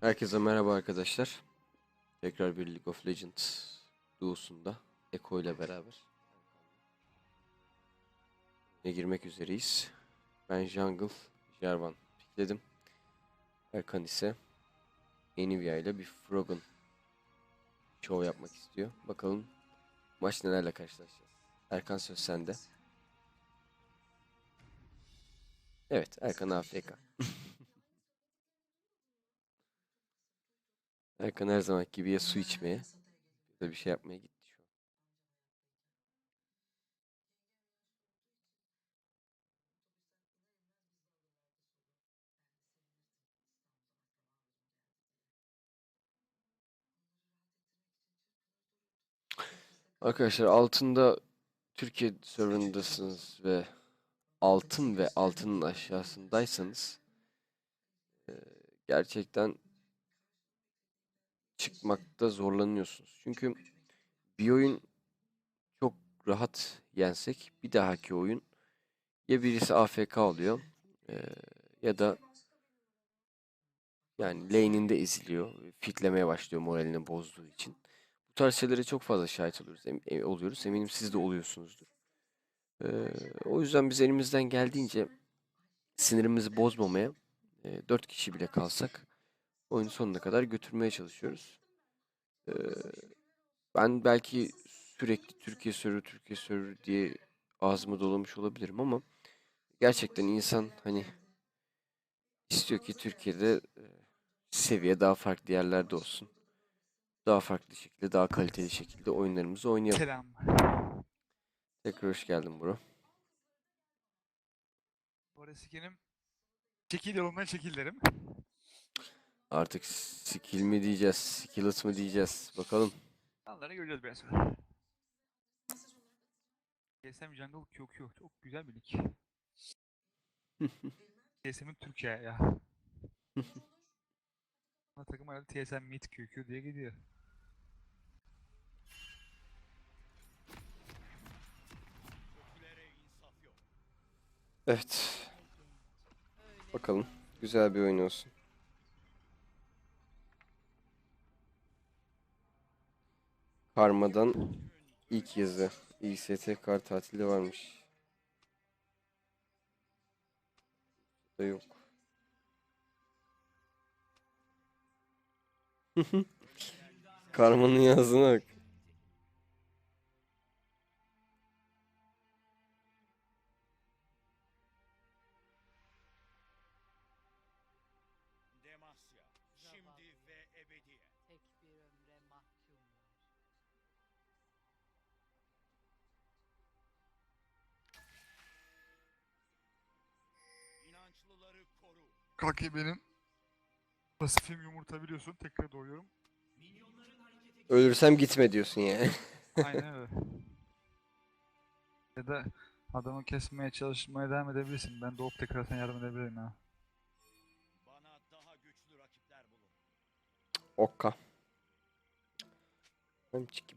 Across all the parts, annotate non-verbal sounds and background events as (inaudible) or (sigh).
Herkese merhaba arkadaşlar. Tekrar bir League of Legends duosunda Eko ile beraber ne girmek üzereyiz. Ben Jungle, Jarvan pikledim. Erkan ise Enivia ile bir Frog'un show yapmak istiyor. Bakalım maç nelerle karşılaşacağız. Erkan söz sende. Evet, Erkan AFK. (laughs) Erkan her zaman gibi ya su içmeye ya da bir şey yapmaya gitti şu an. Arkadaşlar altında Türkiye serverındasınız ve altın ve altının aşağısındaysanız gerçekten çıkmakta zorlanıyorsunuz. Çünkü bir oyun çok rahat yensek bir dahaki oyun ya birisi AFK oluyor eee, ya da yani lane'inde eziliyor. Fitlemeye başlıyor moralini bozduğu için. Bu tarz şeylere çok fazla şahit oluyoruz. em- e, oluyoruz. Eminim siz de oluyorsunuzdur. Eee, o yüzden biz elimizden geldiğince sinirimizi bozmamaya e, 4 kişi bile kalsak oyunu sonuna kadar götürmeye çalışıyoruz. Eee, ben belki sürekli Türkiye server, Türkiye server diye ağzımı dolamış olabilirim ama gerçekten insan hani istiyor ki Türkiye'de e, seviye daha farklı yerlerde olsun. Daha farklı şekilde, daha kaliteli şekilde oyunlarımızı oynayalım. Selam. Tekrar hoş geldin bro. Orası sikenim. Çekil yolundan çekil derim. Artık skill mi diyeceğiz, skillet mı diyeceğiz. Bakalım. Onları göreceğiz biraz sonra. TSM Jungle QQ. Çok güzel bir lig. (laughs) TSM'in Türkiye ya. (laughs) Ama takım herhalde TSM Mid QQ diye gidiyor. Evet. Bakalım. Güzel bir oyun olsun. Karma'dan ilk yazı. İST kar tatili varmış. Da yok. (laughs) Karma'nın yazdığına bak. Benim. Pasifim yumurta biliyorsun. Tekrar doğuyorum. Ölürsem gitme diyorsun yani. Aynen (laughs) öyle. Ya da adamı kesmeye çalışmaya devam edebilirsin. Ben doğup tekrar sana yardım edebilirim ha. Bana daha güçlü rakipler bulun. Okka. Hem çiki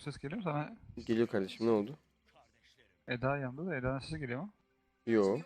Buru ses geliyor mu sana? Geliyor kardeşim ne oldu? Eda yanında da Eda'nın sesi geliyor mu? Yo.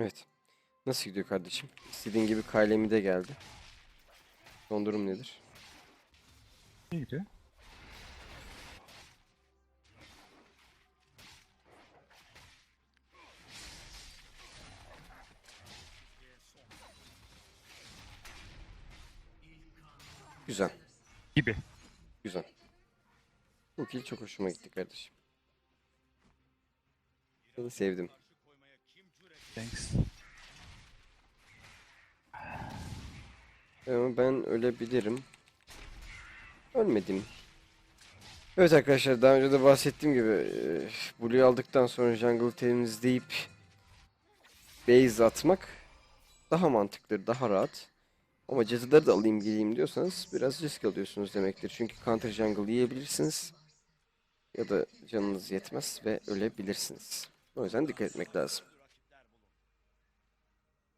Evet. Nasıl gidiyor kardeşim? İstediğin gibi Kaylemi de geldi. Son durum nedir? İyi gidiyor. Güzel. Gibi. Güzel. Bu kill çok hoşuma gitti kardeşim. Seni sevdim. Thanks. Ama ben ölebilirim. Ölmedim. Evet arkadaşlar daha önce de bahsettiğim gibi e, Blue'yu aldıktan sonra jungle temizleyip base atmak daha mantıklı, daha rahat. Ama cadıları da alayım geleyim diyorsanız biraz risk alıyorsunuz demektir. Çünkü counter jungle yiyebilirsiniz. Ya da canınız yetmez ve ölebilirsiniz. O yüzden dikkat etmek lazım.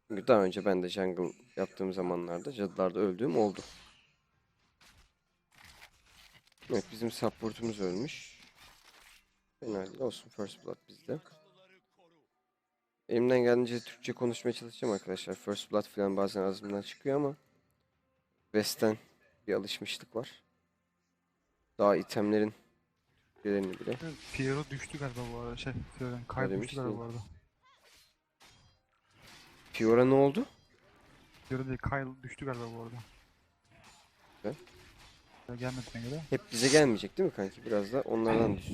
Daha önce ben de jungle yaptığım zamanlarda cadılarda öldüğüm oldu. Evet bizim supportumuz ölmüş. Fena değil olsun first blood bizde. Elimden geldiğince Türkçe konuşmaya çalışacağım arkadaşlar. First blood falan bazen ağzımdan çıkıyor ama West'ten bir alışmışlık var. Daha itemlerin Türkçelerini bile. Fiero düştü galiba bu arada. Şey, Fioren mi? galiba bu arada. Fiora ne oldu? Fiero değil, Kyle düştü galiba bu arada. Ne? Ya Gelmediğine göre. Hep bize gelmeyecek değil mi kanki? Biraz da onlardan düş.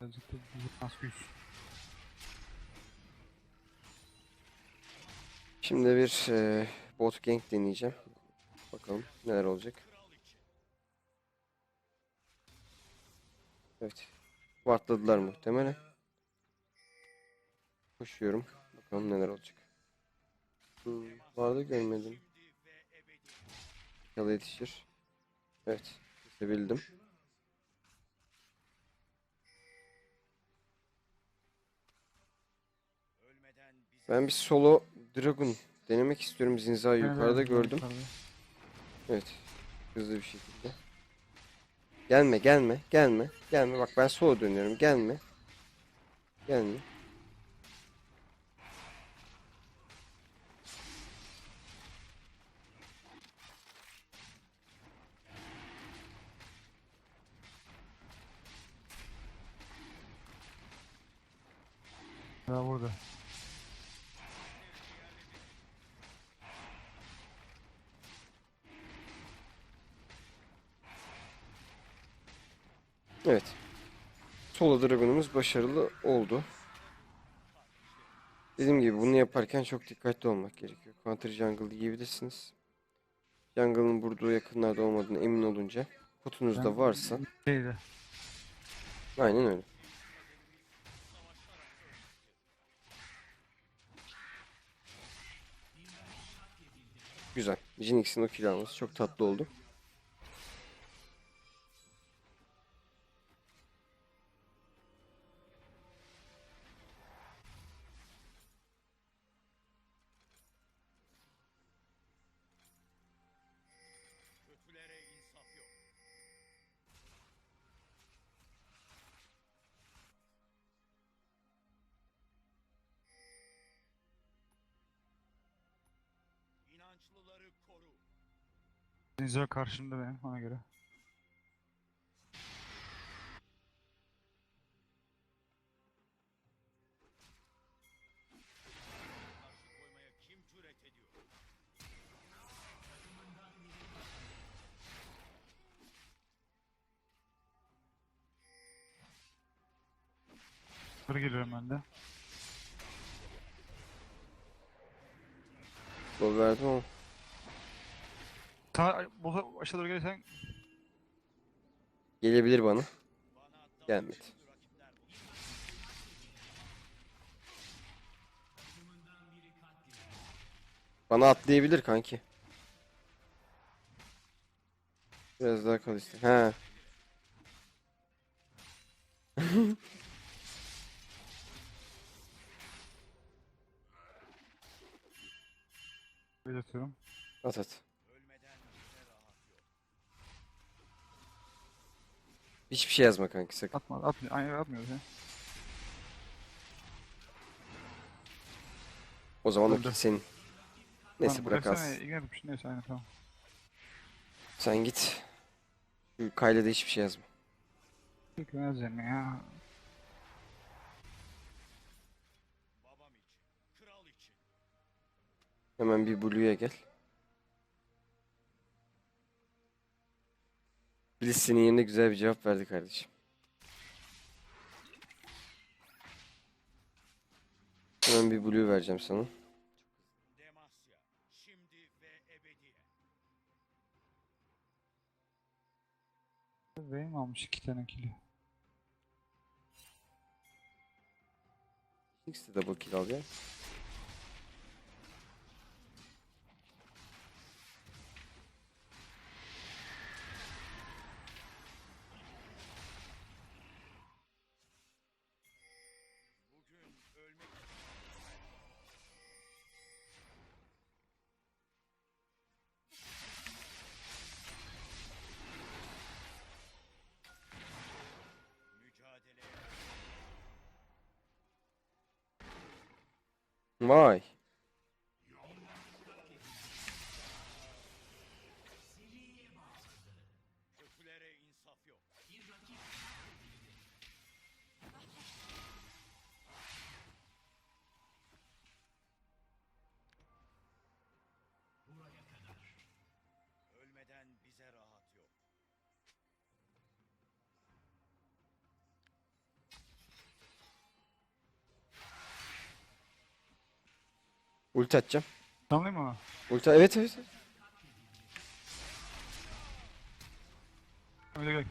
Birazcık da nasıl. Şimdi bir e, bot gank deneyeceğim. Bakalım neler olacak. Evet. Wardladılar muhtemelen. Koşuyorum. Bakalım neler olacak. Hmm, vardı görmedim. Yala yetişir. Evet. Kesebildim. Ben bir solo dragon denemek istiyorum. Zinza'yı yukarıda gördüm. Evet. Hızlı bir şekilde. Gelme, gelme, gelme, gelme. Bak ben sola dönüyorum. Gelme. Gelme. Ya burada. Evet. Solo dragonumuz başarılı oldu. Dediğim gibi bunu yaparken çok dikkatli olmak gerekiyor. Counter jungle yiyebilirsiniz. Jungle'ın burada yakınlarda olmadığını emin olunca potunuz da Ben- varsa Şeyde. aynen öyle. Güzel. Jinx'in o kill çok tatlı oldu. Zinzo karşımda benim ona göre. Yukarı geliyorum ben de. Gol verdim ama Sana bu aşağı doğru gelirsen gelebilir bana. Gelmedi. Bana atlayabilir kanki. Biraz daha kal işte. He. böyle atıyorum. At at. Ölmeden bize rahat yok. Hiçbir şey yazma kanki sakın. Atma, atmıyor. Aynı atmıyoruz ya. O zaman o Öldü. kill senin. Neyse bırak az. ignore. Neyse aynı tamam. Sen git. Şu Kayla'da hiçbir şey yazma. Ya. İçin, kral için. Hemen bir Blue'ya gel. Bliss senin yerine güzel bir cevap verdi kardeşim. Hemen bir Blue vereceğim sana. Benim almış iki tane kili. İkisi de double kill al ya. Why? Ulti atacağım. Tamam mı? Ulti evet evet. evet. Öyle gel.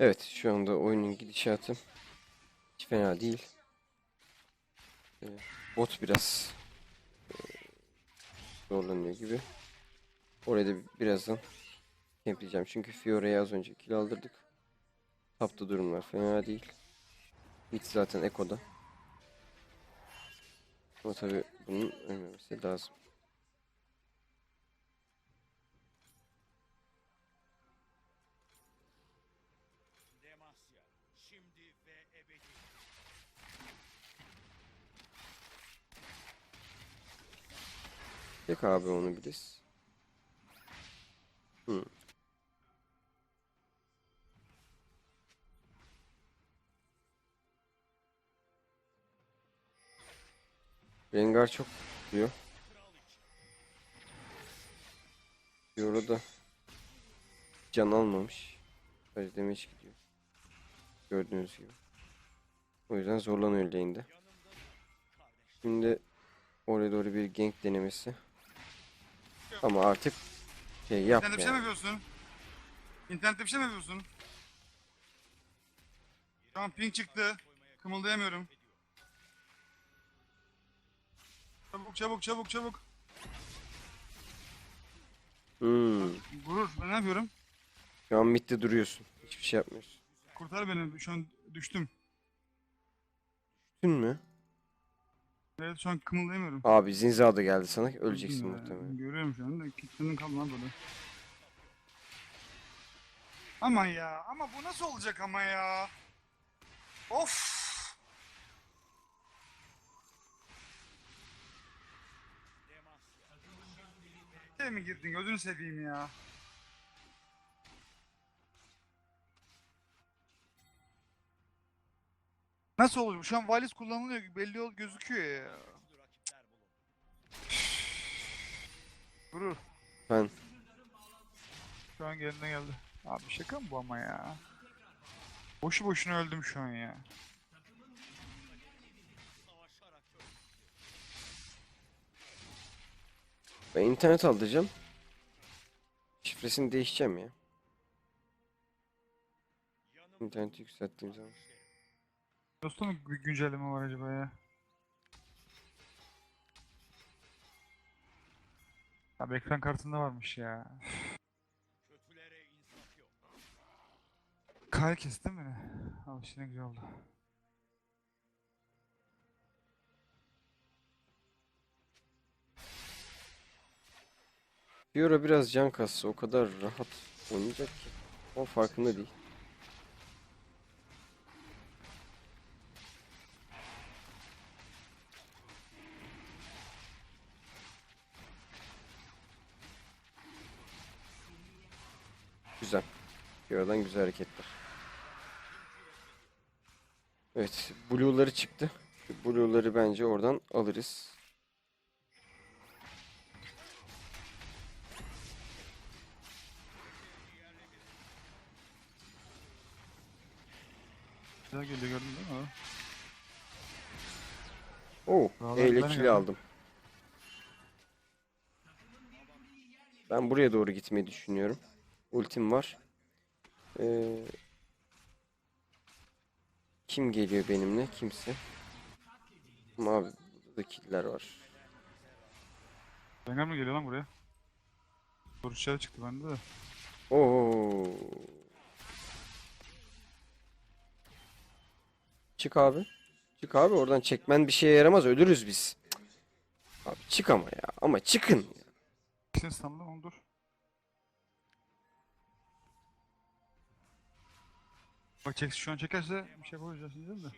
Evet şu anda oyunun gidişatı hiç fena değil. Ee, bot biraz e, zorlanıyor gibi. Oraya da birazdan campleyeceğim. Çünkü Fiora'ya az önce kill aldırdık. Tapta durumlar fena değil. Mid zaten Eko'da. Ama tabi bunun ölmemesi lazım. Tek abi onu biliriz. Hı. Rengar çok diyor. Fiora da can almamış. Sadece damage gidiyor. Gördüğünüz gibi. O yüzden zorlanıyor lane'de. Şimdi oraya doğru bir gank denemesi. Ama artık şey yap İnternette bir şey mi yani. yapıyorsun? İnternette bir şey mi yapıyorsun? Şu an ping çıktı. Kımıldayamıyorum. Çabuk çabuk çabuk çabuk. Hmm. Gurur ben ne yapıyorum? Şu an midde duruyorsun. Hiçbir şey yapmıyorsun. Kurtar beni şu an düştüm. Düştün mü? Evet şu an kımıldayamıyorum. Abi Zinza da geldi sana. Öleceksin Öldüm ya. muhtemelen. Görüyorum şu anda. Kilitledim kaldım lan böyle. Aman ya. Ama bu nasıl olacak ama ya? Of. Nereye mi girdin? Gözünü seveyim ya. Nasıl oluyor? Şu an valiz kullanılıyor. Belli ol gözüküyor ya. Gurur. Ben Şu an kendine geldi. Abi şaka mı bu ama ya? Boşu boşuna öldüm şu an ya. Ben internet aldıracağım. Şifresini değişeceğim ya. İnterneti yükselttiğim zaman. Dosta mı bir güncelleme var acaba ya? Abi ekran kartında varmış ya. Kötülere insaf yok. Kyle kesti mi? Al işte ne güzel oldu. Fiora biraz can kassa o kadar rahat oynayacak ki. O farkında değil. Fiora'dan güzel hareketler. Evet, Blue'ları çıktı. Blue'ları bence oradan alırız. Güzel geliyor gördün değil mi? Oo, Vallahi eyle kill aldım. Ben buraya doğru gitmeyi düşünüyorum. Ultim var. Ee, kim geliyor benimle? Kimse. Ama abi burada da killer var. Rengar mı geliyor lan buraya? Soru işareti çıktı bende de. Oo. Çık abi. Çık abi oradan çekmen bir şeye yaramaz ölürüz biz. Cık. Abi çık ama ya. Ama çıkın. İkisini stunladım onu dur. Bak çek, şu an çekerse bir şey yapamayacağız diyeceğim de.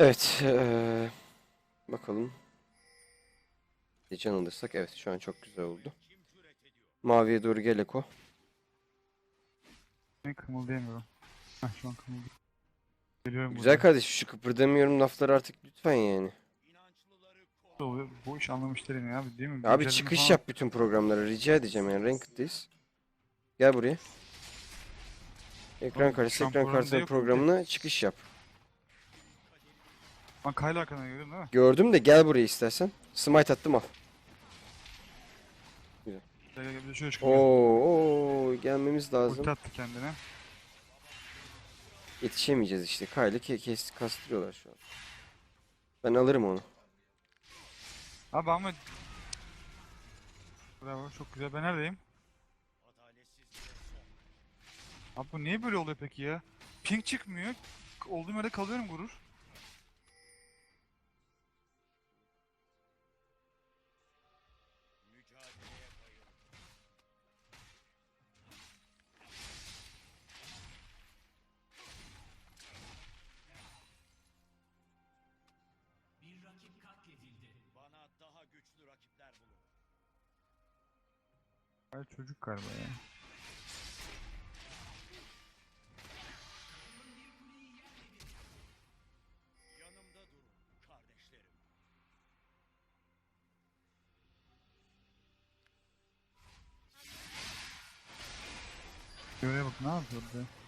Evet. eee, bakalım. Can alırsak evet şu an çok güzel oldu. Maviye doğru gel Eko. Ben kımıldayamıyorum. Heh şu an kımıldı. Geliyorum Güzel buradan. kardeş şu kıpırdamıyorum lafları artık lütfen yani. Oluyor? Bu iş anlamış değilim ya abi değil mi? Abi Güncelleme çıkış falan- yap bütün programlara rica edeceğim yani Ranked'deyiz. Gel buraya. Ekran karesi an ekran programda kartı yok mu ki? programına çıkış yap. Ben Kyle arkadan görüyorum değil mi? Gördüm de gel buraya istersen. Smite attım al. Gel gel gel bir de şöyle çıkalım. Oo, oo gelmemiz lazım. Ulti attı kendine. Yetişemeyeceğiz işte. Kyle'ı ke kes kastırıyorlar şu an. Ben alırım onu. Abi ama... Bravo çok güzel. Ben neredeyim? Abi bu niye böyle oluyor peki ya? Ping çıkmıyor. Olduğum yerde kalıyorum gurur. Ay çocuk galiba ya. Yanımda durun kardeşlerim. Göreye bak ne yapıyor be?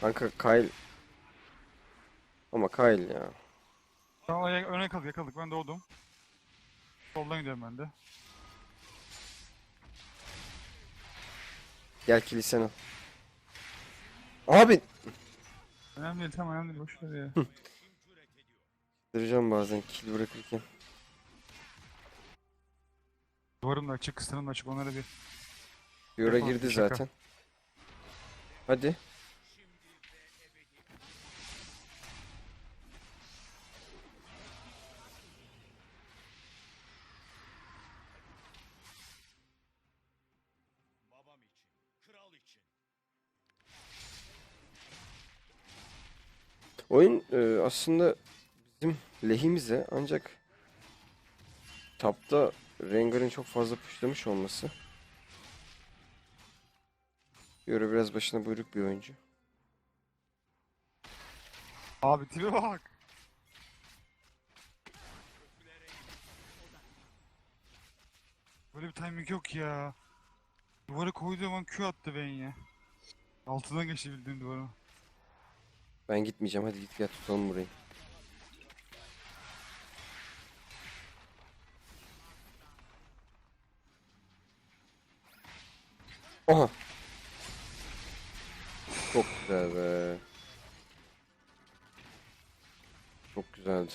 Kanka Kyle. Ama Kyle ya. Tamam öne yakaladık yakaladık ben doğdum. Soldan gidiyorum ben de. Gel kilisen al. Abi Önemli değil tamam önemli değil boş ver ya. Duracağım bazen kill bırakırken. Duvarım da açık, kıstırım da açık. Onlara bir Yapalım, girdi şaka. zaten. Hadi. Oyun e, aslında bizim lehimize ancak tapta Rengar'ın çok fazla pushlamış olması. Fiora biraz başına buyruk bir oyuncu. Abi tipe bak. Böyle bir timing yok ya. Duvara koyduğu zaman Q attı ben ya. Altından geçti duvara. Ben gitmeyeceğim. Hadi git gel tutalım burayı. Aha. Çok güzel be. Çok güzeldi.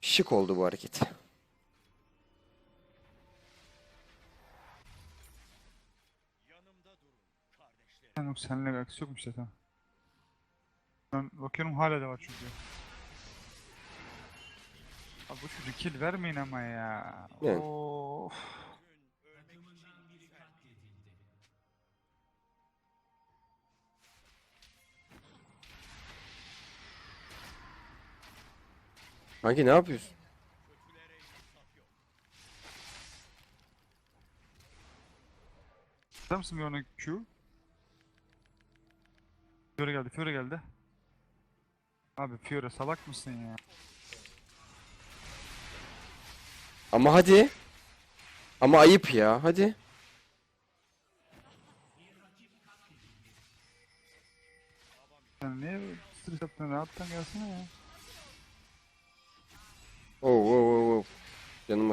Şık oldu bu hareket. Yani yok seninle alakası yokmuş zaten. Ben bakıyorum hala da var çünkü. Abi bu çocuk kill vermeyin ama ya. Yani. Of. Kanki ne yapıyorsun? Tutar mısın bir ona Q? Fiora geldi, Fiora geldi. Abi Fiora salak mısın ya? Ama hadi. Ama ayıp ya. Hadi. Sen niye stres yaptın? Rahattan gelsene ya. Oh, oh, oh, oh. Canım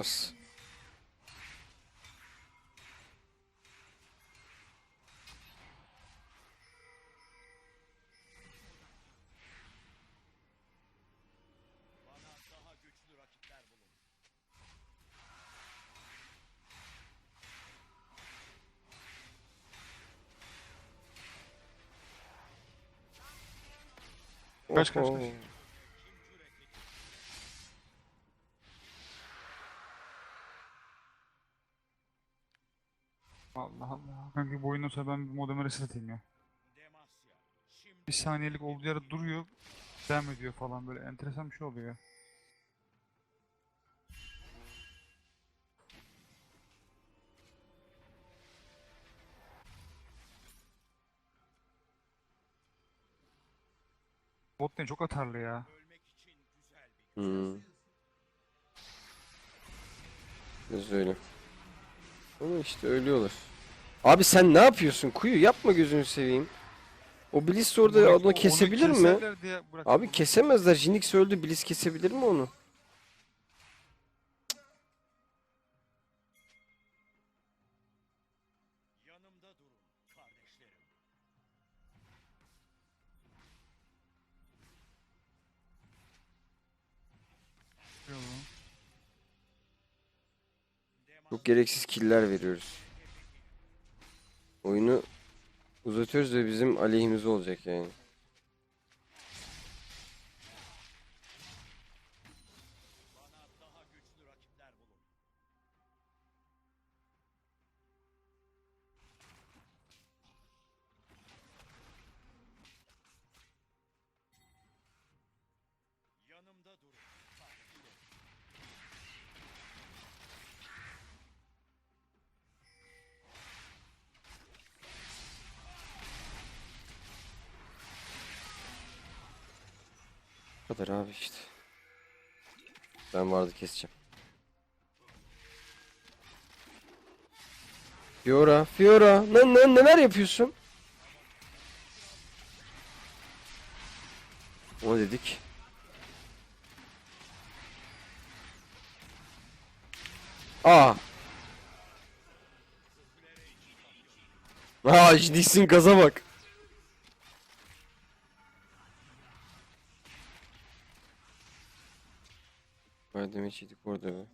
Kaç, kaç, kaç. Allah Allah. Kanka bu oyundan sonra ben bir modemi reset ya. Bir saniyelik olduğu yerde duruyor. Devam ediyor falan böyle enteresan bir şey oluyor Bot lane çok atarlı ya. Hmm. Biraz öyle. Ama işte ölüyorlar. Abi sen ne yapıyorsun? Kuyu yapma gözünü seveyim. O Bliss orada Onu- kesebilir mi? Abi kesemezler. Jinx öldü. Bliss kesebilir mi onu? Çok gereksiz killer veriyoruz. Oyunu uzatıyoruz ve bizim aleyhimize olacak yani. Keseceğim. Fiora, Fiora, ne, ne, neler yapıyorsun? O dedik. Aa. Aa, Jinx'in gaza bak. Bayağı damage yedik orada be.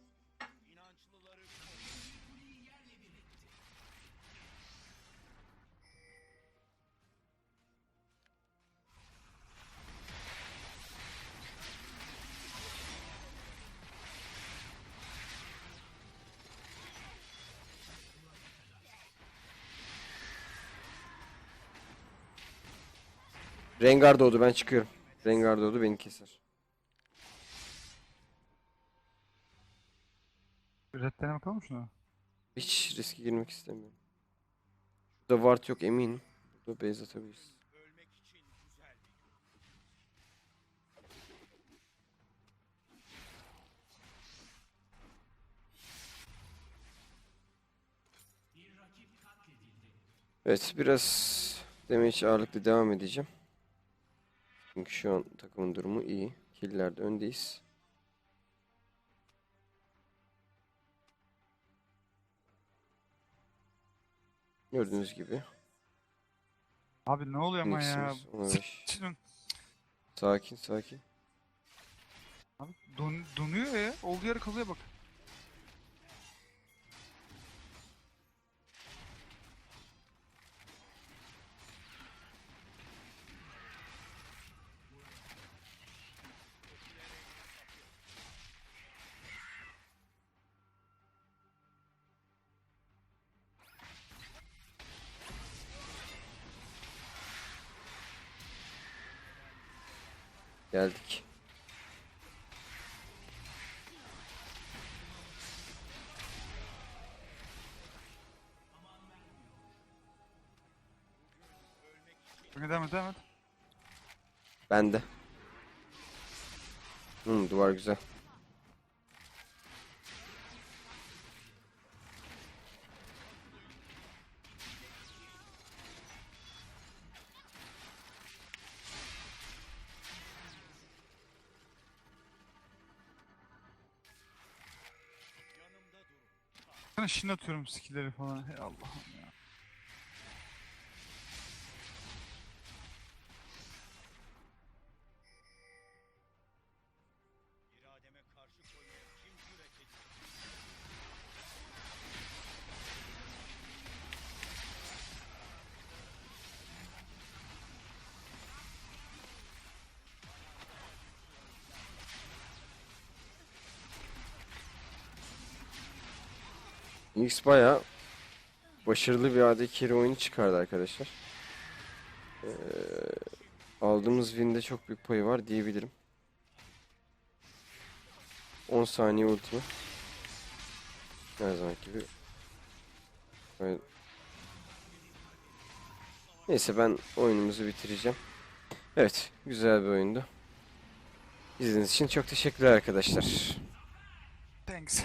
Rengar doğdu ben çıkıyorum. Rengar doğdu beni keser. Bir Red'den bakalım şuna. Hiç riske girmek istemiyorum. Burada ward yok eminim. Burada base atabiliriz. Evet biraz damage ağırlıklı devam edeceğim. Çünkü şu an takımın durumu iyi. Kill'lerde öndeyiz. Gördüğünüz gibi. Abi ne oluyor ama ya? Phoenix'imiz 15. Şunun- Sakin sakin. Abi don, donuyor ya. Olduğu yere kalıyor bak. Geldik. Bak, Devam et devam et. Bende. Hmm, duvar güzel. Şin atıyorum skill'leri falan. Hey Allah'ım X bayağı başarılı bir AD carry oyunu çıkardı arkadaşlar. Ee, aldığımız win'de çok büyük payı var diyebilirim. 10 saniye ultimi. Her zaman gibi. Böyle- Neyse ben oyunumuzu bitireceğim. Evet, güzel bir oyundu. İzlediğiniz için çok teşekkürler arkadaşlar. Thanks.